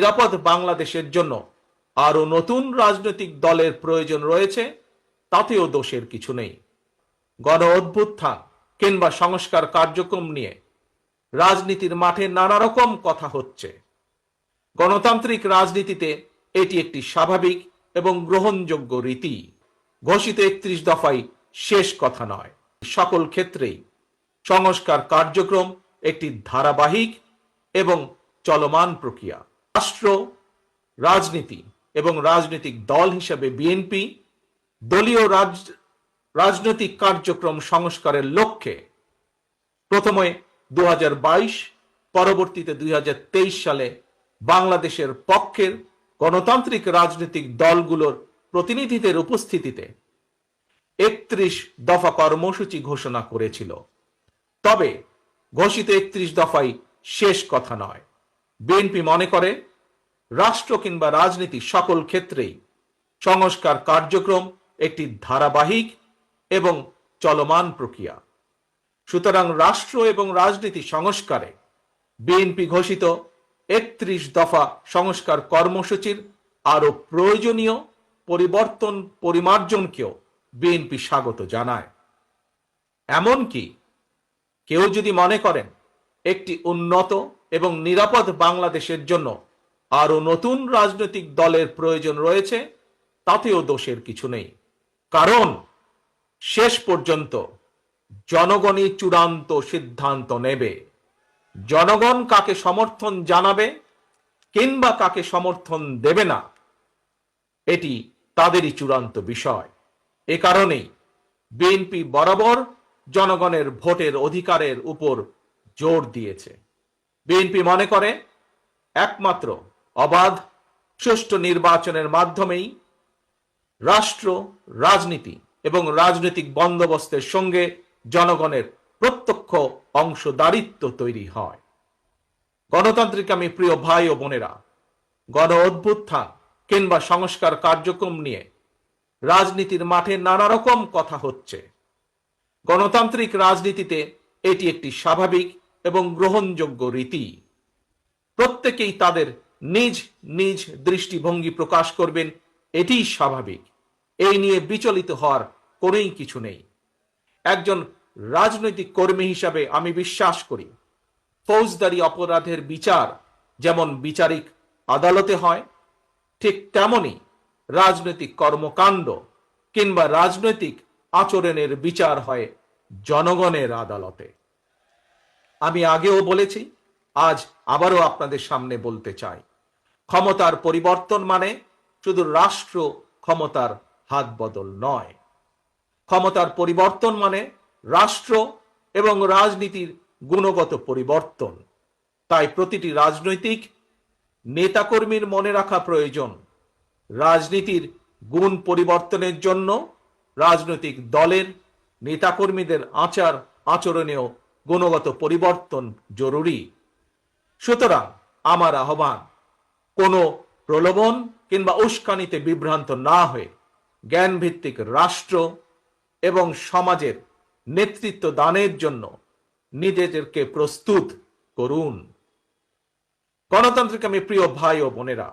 নিরাপদ বাংলাদেশের জন্য আরও নতুন রাজনৈতিক দলের প্রয়োজন রয়েছে, তাতেও দোষের কিছু নেই। গণ অভ্যুত্থান কিংবা সংস্কার কার্যক্রম নিয়ে রাজনীতির মাঠে নানা রকম কথা হচ্ছে। গণতান্ত্রিক রাজনীতিতে এটি একটি স্বাভাবিক এবং গ্রহণযোগ্য রীতি। ঘোষিত একত্রিশ দফাই শেষ কথা নয়। সকল ক্ষেত্রেই সংস্কার কার্যক্রম একটি ধারাবাহিক এবং চলমান প্রক্রিয়া। রাষ্ট্র, রাজনীতি এবং রাজনৈতিক দল হিসেবে বিএনপি দলীয় রাজ, রাজনৈতিক কার্যক্রম সংস্কারের লক্ষ্যে প্রথমে দু হাজার বাইশ, পরবর্তীতে দুই হাজার তেইশ সালে বাংলাদেশের পক্ষের গণতান্ত্রিক রাজনৈতিক দলগুলোর প্রতিনিধিদের উপস্থিতিতে একত্রিশ দফা কর্মসূচি ঘোষণা করেছিল। তবে ঘোষিত একত্রিশ দফাই শেষ কথা নয়। বিএনপি মনে করে, রাষ্ট্র কিংবা রাজনীতি সকল ক্ষেত্রেই সংস্কার কার্যক্রম একটি ধারাবাহিক এবং চলমান প্রক্রিয়া। সুতরাং রাষ্ট্র এবং রাজনীতি সংস্কারে বিএনপি ঘোষিত একত্রিশ দফা সংস্কার কর্মসূচির আরও প্রয়োজনীয় পরিবর্তন পরিমার্জনকেও বিএনপি স্বাগত জানায়। এমনকি কেউ যদি মনে করেন, একটি উন্নত এবং নিরাপদ বাংলাদেশের জন্য আরও নতুন রাজনৈতিক দলের প্রয়োজন রয়েছে, তাতেও দোষের কিছু নেই। কারণ শেষ পর্যন্ত জনগণই চূড়ান্ত সিদ্ধান্ত নেবে। জনগণ কাকে সমর্থন জানাবে কিংবা কাকে সমর্থন দেবে না, এটি তাদেরই চূড়ান্ত বিষয়। এ কারণেই বিএনপি বরাবর জনগণের ভোটের অধিকারের উপর জোর দিয়েছে। বিএনপি মনে করে, একমাত্র অবাধ, সুষ্ঠু নির্বাচনের মাধ্যমেই রাষ্ট্র, রাজনীতি এবং রাজনৈতিক বন্দোবস্তের সঙ্গে জনগণের প্রত্যক্ষ অংশদারিত্ব তৈরি হয়। গণতান্ত্রিক আমি প্রিয় ভাই ও বোনেরা, গণ অভ্যুত্থান কিংবা সংস্কার কার্যক্রম নিয়ে রাজনীতির মাঠে নানা রকম কথা হচ্ছে। গণতান্ত্রিক রাজনীতিতে এটি একটি স্বাভাবিক এবং গ্রহণযোগ্য রীতি। প্রত্যেকেই তাদের নিজ নিজ দৃষ্টিভঙ্গি প্রকাশ করবেন, এটিই স্বাভাবিক। এই নিয়ে বিচলিত হওয়ার কোনোই কিছু নেই। একজন রাজনৈতিক কর্মী হিসাবে আমি বিশ্বাস করি, ফৌজদারি অপরাধের বিচার যেমন বিচারিক আদালতে হয়, ঠিক তেমনি রাজনৈতিক কর্মকাণ্ড কিংবা রাজনৈতিক আচরণের বিচার হয় জনগণের আদালতে। আমি আগেও বলেছি, আজ আবারও আপনাদের সামনে বলতে চাই। ক্ষমতার পরিবর্তন মানে শুধু রাষ্ট্র ক্ষমতার হাত বদল নয়। ক্ষমতার পরিবর্তন মানে রাষ্ট্র এবং রাজনীতির গুণগত পরিবর্তন। তাই প্রতিটি রাজনৈতিক নেতাকর্মীর মনে রাখা প্রয়োজন, রাজনীতির গুণ পরিবর্তনের জন্য রাজনৈতিক দলের নেতাকর্মীদের আচার আচরণেও গুণগত পরিবর্তন জরুরি। সুতরাং আমার আহ্বান, কোনো প্রলোভন কিংবা উস্কানিতে বিভ্রান্ত না হয়ে জ্ঞানভিত্তিক রাষ্ট্র এবং সমাজের নেতৃত্ব দানের জন্য নিজেদেরকে প্রস্তুত করুন। গণতান্ত্রিক আমি প্রিয় ভাই ও বোনেরা